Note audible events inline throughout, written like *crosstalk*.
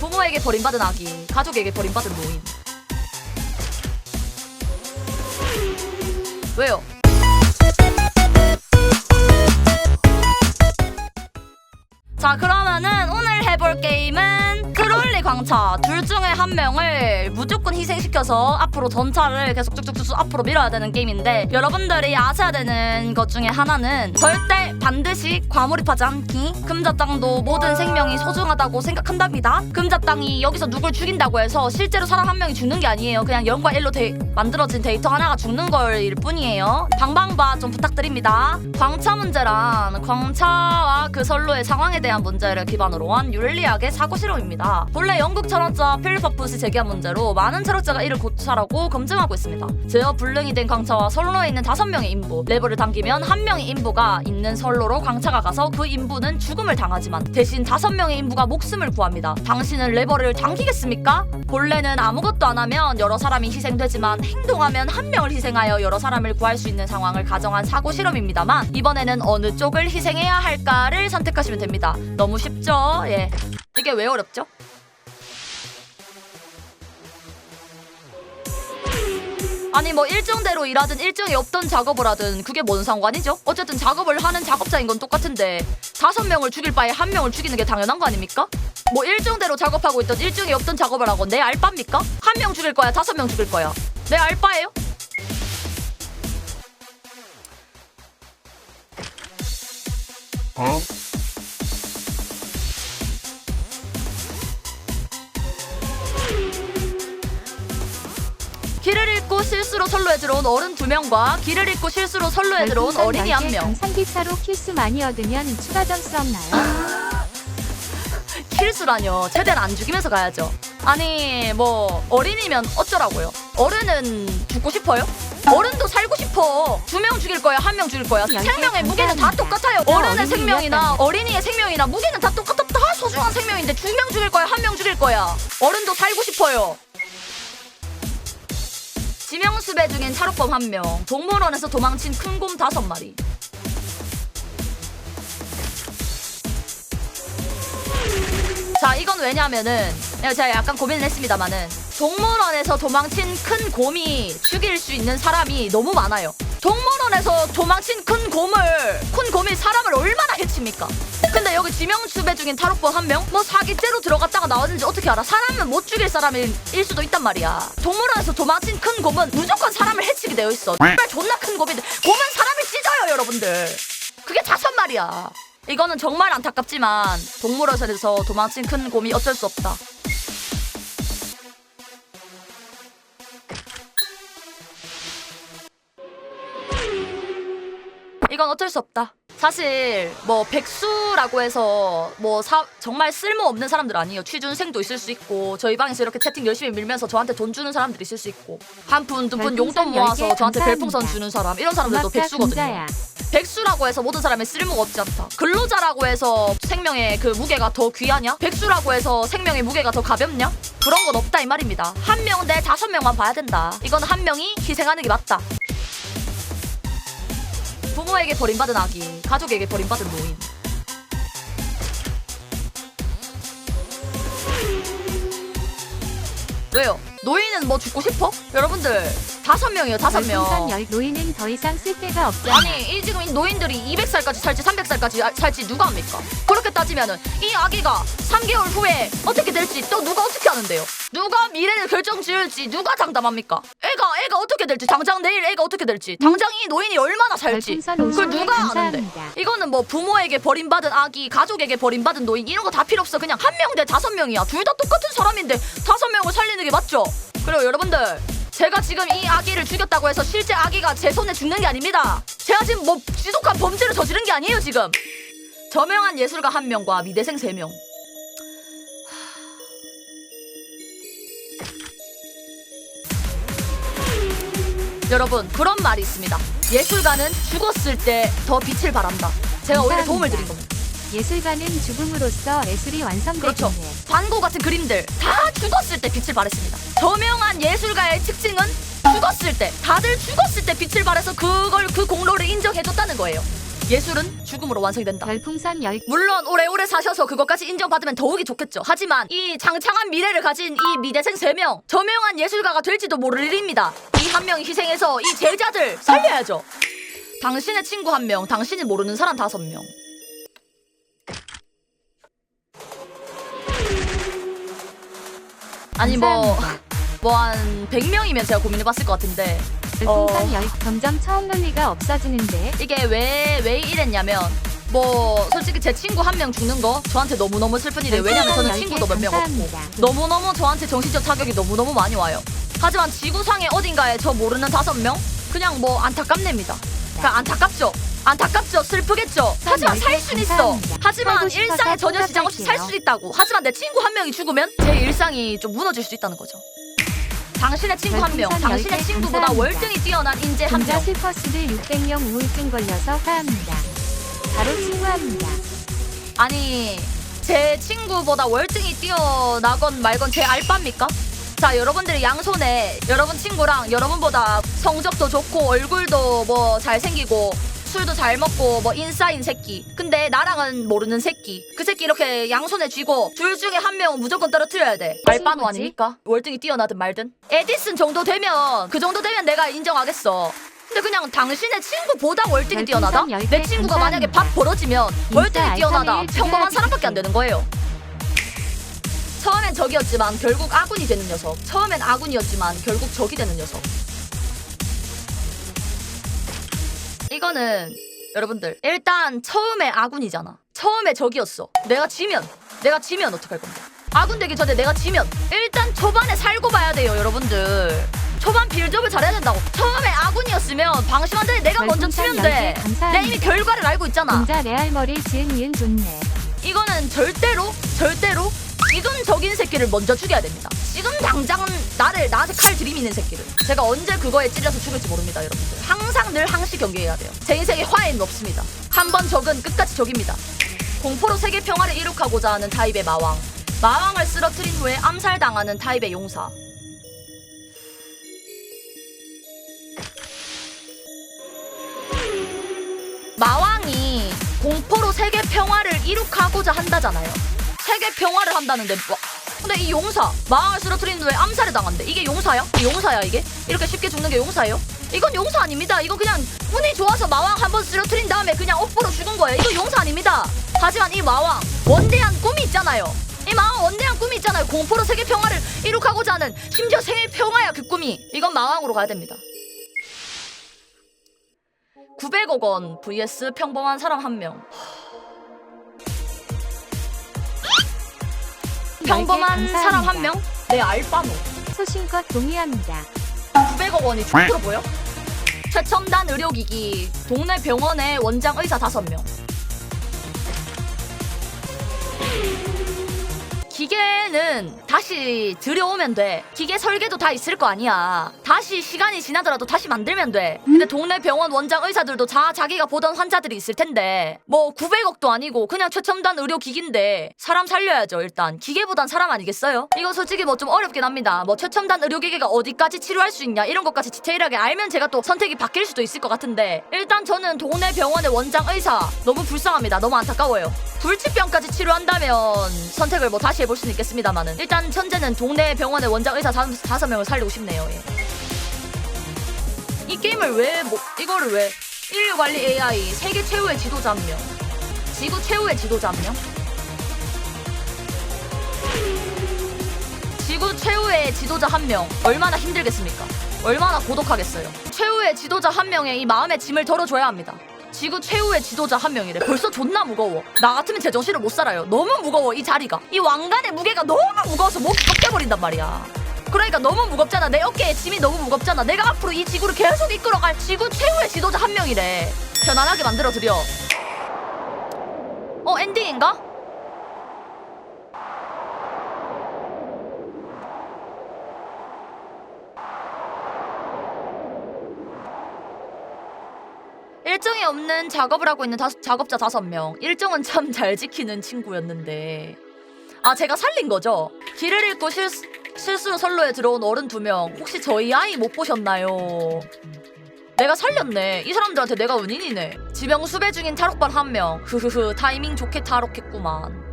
부모에게 버림받은 아기, 가족에게 버림받은 노인. 왜요? 자 그러면은 오늘 해볼 게임은 크롤리 광차. 둘 중에 한 명을 무조건 희생시켜서 앞으로 전차를 계속 쭉쭉쭉 앞으로 밀어야 되는 게임인데 여러분들이 아셔야 되는 것 중에 하나는 절대 반드시 과몰입하지 않기. 금자땅도 모든 생명이 소중하다고 생각한답니다. 금자땅이 여기서 누굴 죽인다고 해서 실제로 사람 한 명이 죽는 게 아니에요. 그냥 0과 1로 데, 만들어진 데이터 하나가 죽는 거일 뿐이에요. 방방바 좀 부탁드립니다. 광차 문제란 광차와 그 선로의 상황에 대한 문제를 기반으로 한 윤리학의 사고 실험입니다. 본래 영국 철학자 필리퍼풋이 제기한 문제로 많은 철학자가 이를 고찰하고 검증하고 있습니다. 제어 불능이 된 광차와 선로에 있는 다섯 명의 인부, 레버를 당기면 한 명의 인부가 있는 선로로 광차가 가서 그 인부는 죽음을 당하지만 대신 다섯 명의 인부가 목숨을 구합니다. 당신은 레버를 당기겠습니까? 본래는 아무것도 안 하면 여러 사람이 희생되지만 행동하면 한 명을 희생하여 여러 사람을 구할 수 있는 상황을 가정한 사고 실험입니다만 이번에는 어느 쪽을 희생해야 할까를 선택하시면 됩니다. 너무 쉽죠? 예. 이게 왜 어렵죠? 아니 뭐 일정대로 일하든 일정이 없던 작업을 하든 그게 뭔 상관이죠? 어쨌든 작업을 하는 작업자인 건 똑같은데 다섯 명을 죽일 바에 한 명을 죽이는 게 당연한 거 아닙니까? 뭐 일정대로 작업하고 있던 일정이 없던 작업을 하고 내 알바입니까? 한 명 죽일 거야 다섯 명 죽일 거야 내 알바예요? 어? 길을 잃고 실수로 선로에 들어온 어른 두 명과 길을 잃고 실수로 선로에 들어온 어린이 한 명. 상기차로 킬수 많이 얻으면 추가 점수 없나요? 킬수라뇨. 최대한 안 죽이면서 가야죠. 아니 뭐 어린이면 어쩌라고요? 어른은 죽고 싶어요? 어른도 살고 싶어. 두 명 죽일 거야, 한 명 죽일 거야. 생명의 무게는 다. 똑같아요. 저 어른의 생명이나? 어린이의 생명이나 무게는 다 똑같아. 다 소중한 생명인데 두 명 죽일 거야, 한 명 죽일 거야. 어른도 살고 싶어요. 지명수 배 중인 차록범 한 명, 동물원에서 도망친 큰 곰 다섯 마리. 자, 이건 왜냐면은 제가 약간 고민을 했습니다만은 동물원에서 도망친 큰 곰이 죽일 수 있는 사람이 너무 많아요. 동물원에서 도망친 큰 곰을 큰 곰이 사람을 얼마나 해칩니까? 근데 여기 지명수배 중인 탈옥범 한 명? 뭐 사기죄로 들어갔다가 나왔는지 어떻게 알아? 사람은 못 죽일 사람일 일 수도 있단 말이야. 동물원에서 도망친 큰 곰은 무조건 사람을 해치게 되어 있어. 정말 존나 큰 곰인데 곰은 사람을 찢어요, 여러분들. 그게 다섯 마리야. 이거는 정말 안타깝지만 동물원에서 도망친 큰 곰이 어쩔 수 없다. 이건 어쩔 수 없다. 사실 뭐 백수라고 해서 뭐 사, 정말 쓸모 없는 사람들 아니에요. 취준생도 있을 수 있고 저희 방에서 이렇게 채팅 열심히 밀면서 저한테 돈 주는 사람들 있을 수 있고 한 푼 두 푼 용돈 모아서 10개 저한테 별풍선. 주는 사람 이런 사람들도 백수거든요. 백수라고 해서 모든 사람의 쓸모가 없지 않다. 근로자라고 해서 생명의 그 무게가 더 귀하냐? 백수라고 해서 생명의 무게가 더 가볍냐? 그런 건 없다 이 말입니다. 한 명 대 다섯 명만 봐야 된다. 이건 한 명이 희생하는 게 맞다. 부모에게 버림받은 아기, 가족에게 버림받은 노인. 왜요? 노인은 뭐 죽고 싶어? 여러분들 다섯 명이요 다섯 명. 별풍선 열 노인은 더 이상 쓸 데가 없잖아. 아니 이 지금 이 노인들이 200살까지 살지 300살까지 살지 누가 합니까? 그렇게 따지면은 이 아기가 3개월 후에 어떻게 될지 또 누가 어떻게 하는데요? 누가 미래를 결정 지을지 누가 장담합니까? 애가 애가 어떻게 될지 당장 내일 애가 어떻게 될지 당장 이 노인이 얼마나 살지 별풍선 그걸 50개 누가 아는데? 감사합니다. 이거는 뭐 부모에게 버림받은 아기, 가족에게 버림받은 노인 이런 거 다 필요 없어. 그냥 한 명 대 다섯 명이야. 둘 다 똑같은 사람인데 다섯 명을 살리는 게 맞죠? 그리고 여러분들 제가 지금 이 아기를 죽였다고 해서 실제 아기가 제 손에 죽는 게 아닙니다. 제가 지금 뭐 지독한 범죄를 저지른 게 아니에요 지금. 저명한 예술가 한 명과 미대생 세 명. 여러분 그런 말이 있습니다. 예술가는 죽었을 때 더 빛을 발한다. 제가 오히려 도움을 드린 겁니다. 예술가는 죽음으로써 예술이 완성되긴 그렇죠. 해. 반고 같은 그림들 다 죽었을 때 빛을 발했습니다. 저명한 예술가의 특징은 죽었을 때 다들 죽었을 때 빛을 발해서 그걸 그 공로를 인정해줬다는 거예요. 예술은 죽음으로 완성이 된다. 별풍선 10개 물론 오래오래 사셔서 그것까지 인정받으면 더욱이 좋겠죠. 하지만 이 장창한 미래를 가진 이 미대생 3명, 저명한 예술가가 될지도 모를 일입니다. 이 한 명이 희생해서 이 제자들 살려야죠. 당신의 친구 한 명, 당신이 모르는 사람 다섯 명. 아니 뭐 *laughs* 뭐 한 100명이면 제가 고민해봤을 것 같은데. 별풍선 어. 10 점점 처음 논리가 없어지는데. 이게 왜, 왜 이랬냐면 뭐 솔직히 제 친구 한 명 죽는 거 저한테 너무너무 슬픈 일이에요. 왜냐면 저는 친구도 10개 몇명 없고. 감사합니다. 너무너무 저한테 정신적 타격이 너무너무 많이 와요. 하지만 지구상의 어딘가에 저 모르는 다섯 명? 그냥 뭐 안타깝냅니다. 그러니까 안타깝죠 안타깝죠 슬프겠죠 하지만 살 순 있어 감사합니다. 하지만 살고 싶어서 일상에 전혀 지장 없이 살 수. 있다고 하지만 내 친구 한 명이 죽으면 제 일상이 좀 무너질 수 있다는 거죠 당신의 친구 한 명 별풍선 당신의 10개 친구보다 감사합니다. 월등히 뛰어난 인재 한 금자 명 슬퍼스들 600명 우울증 걸려서 화합니다. 바로 친구합니다. 아니 제 친구보다 월등히 뛰어나건 말건 제 알바입니까? 자 여러분들이 양손에 여러분 친구랑 여러분보다 성적도 좋고 얼굴도 뭐 잘생기고 술도 잘 먹고 뭐 인싸인 새끼 근데 나랑은 모르는 새끼 그 새끼 이렇게 양손에 쥐고 둘 중에 한 명은 무조건 떨어뜨려야 돼 알바노? 아닙니까? 월등히 뛰어나든 말든 에디슨 정도 되면 그 정도 되면 내가 인정하겠어 근데 그냥 당신의 친구보다 월등히 뛰어나다? 열내개 친구가 만약에. 밥 벌어지면 월등히 뛰어나다 평범한 사람밖에 안. 되는 거예요 처음엔 적이었지만 결국 아군이 되는 녀석 처음엔 아군이었지만 결국 적이 되는 녀석 이거는 여러분들 일단 처음에 아군이잖아. 처음에 적이었어. 내가 지면 내가 지면 어떡할 건데? 아군 되기 전에 내가 지면 일단 초반에 살고 봐야 돼요 여러분들. 초반 빌드업을 잘해야 된다고. 처음에 아군이었으면 방심한데 내가 먼저 치면 열 돼. 내가 이미 결과를 알고 있잖아. 금자 레알머리 지은 이은 좋네. 이거는 절대로 절대로 지금 적인 새끼를 먼저 죽여야 됩니다. 지금 당장 나를 나한테 칼 들이미는 새끼를 제가 언제 그거에 찔려서 죽을지 모릅니다, 여러분들. 항상 늘 항시 경계해야 돼요. 제 인생에 화해는 없습니다. 한 번 적은 끝까지 적입니다. 공포로 세계 평화를 이룩하고자 하는 타입의 마왕. 마왕을 쓰러뜨린 후에 암살당하는 타입의 용사. 마왕이 공포로 세계 평화를 이룩하고자 한다잖아요. 세계 평화를 한다는데 뭐? 근데 이 용사 마왕을 쓰러뜨린 후에 암살을 당한대. 이게 용사야? 용사야 이게? 이렇게 쉽게 죽는 게 용사예요? 이건 용사 아닙니다. 이건 그냥 운이 좋아서 마왕 한번 쓰러뜨린 다음에 그냥 업보로 죽은 거예요. 이거 용사 아닙니다. 하지만 이 마왕 원대한 꿈이 있잖아요. 이 마왕 원대한 꿈이 있잖아요. 공포로 세계 평화를 이룩하고자 하는 심지어 세계 평화야 그 꿈이. 이건 마왕으로 가야 됩니다. 900억 원 vs 평범한 사람 한 명. 평범한 감사합니다. 사람 한 명? 내 알바노. 소신껏 동의합니다. 900억 원이 죽으로 보여? 최첨단 의료기기, 동네 병원의 원장 의사 5명. 기계는 다시 들여오면 돼. 기계 설계도 다 있을 거 아니야. 다시 시간이 지나더라도 다시 만들면 돼. 근데 동네 병원 원장 의사들도 다 자기가 보던 환자들이 있을 텐데 뭐 900억도 아니고 그냥 최첨단 의료 기기인데 사람 살려야죠 일단. 기계보단 사람 아니겠어요? 이거 솔직히 뭐 좀 어렵긴 합니다. 뭐 최첨단 의료기기가 어디까지 치료할 수 있냐 이런 것까지 디테일하게 알면 제가 또 선택이 바뀔 수도 있을 것 같은데 일단 저는 동네 병원의 원장 의사 너무 불쌍합니다. 너무 안타까워요. 불치병까지 치료한다면 선택을 뭐 다시 해볼 수는 있겠습니다만은 일단 현재는 동네 병원의 원장 의사 다- 다섯 명을 살리고 싶네요. 예. 이 게임을 왜 뭐 이거를 왜 인류 관리 AI 세계 최후의 지도자 한 명, 지구 최후의 지도자 한 명, 지구 최후의 지도자 한 명 얼마나 힘들겠습니까? 얼마나 고독하겠어요? 최후의 지도자 한 명의 이 마음의 짐을 덜어줘야 합니다. 지구 최후의 지도자 한 명이래. 벌써 존나 무거워. 나 같으면 제 정신을 못 살아요. 너무 무거워 이 자리가. 이 왕관의 무게가 너무 무거워서 목이 꺾여버린단 말이야. 그러니까 너무 무겁잖아. 내 어깨에 짐이 너무 무겁잖아. 내가 앞으로 이 지구를 계속 이끌어갈 지구 최후의 지도자 한 명이래. 편안하게 만들어 드려. 어 엔딩인가? 일정이 없는 작업을 하고 있는 다섯- 작업자 다섯 명. 일정은 참 잘 지키는 친구였는데. 아, 제가 살린 거죠? 길을 잃고 실수, 실수로 선로에 들어온 어른 두 명. 혹시 저희 아이 못 보셨나요? 내가 살렸네. 이 사람들한테 내가 은인이네. 지명 수배 중인 탈옥반 한 명. 흐흐흐 타이밍 좋게 탈옥했구만.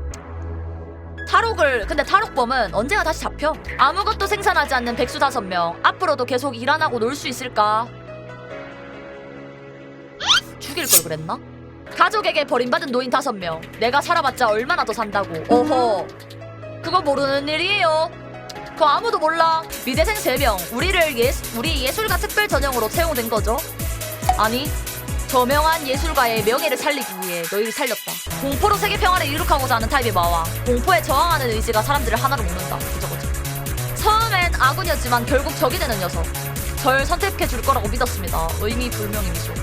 탈옥을 근데 탈옥범은 언제나 다시 잡혀. 아무것도 생산하지 않는 백수 다섯 명. 앞으로도 계속 일 안 하고 놀 수 있을까? 죽일 걸 그랬나? 가족에게 버림받은 노인 다섯 명. 내가 살아봤자 얼마나 더 산다고. 어허. 그거 모르는 일이에요. 그거 아무도 몰라. 미대생 세 명. 우리를 예 우리 예술가 특별 전형으로 채용된 거죠. 아니. 저명한 예술가의 명예를 살리기 위해 너희를 살렸다. 공포로 세계 평화를 이룩하고자 하는 타입의 마왕. 공포에 저항하는 의지가 사람들을 하나로 묶는다. 그저 그저. 처음엔 아군이었지만 결국 적이 되는 녀석. 절 선택해 줄 거라고 믿었습니다. 의미 불명의 미소.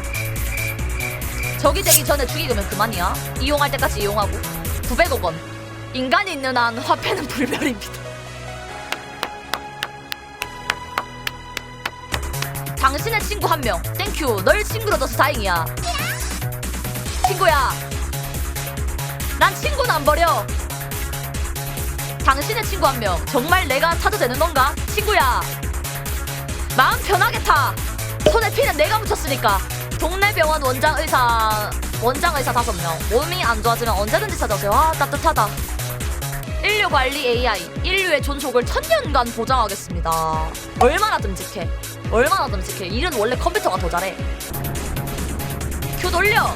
적이 되기 전에 죽이면 그만이야. 이용할 때까지 이용하고. 900억 원. 인간이 있는 한 화폐는 *laughs* 불멸입니다. 당신의 친구 한 명. 땡큐. 널 친구로 둬서 다행이야. 친구야. 난 친구는 안 버려. 당신의 친구 한 명. 정말 내가 타도 되는 건가? 친구야. 마음 편하게 타. 손에 피는 내가 묻혔으니까. 동네 병원 원장 의사 원장 의사 다섯 명. 몸이 안 좋아지면 언제든지 찾아오세요. 아 따뜻하다. 인류 관리 AI. 인류의 존속을 천년간 보장하겠습니다. 얼마나 듬직해. 얼마나 듬직해. 일은 원래 컴퓨터가 더 잘해. 큐 돌려.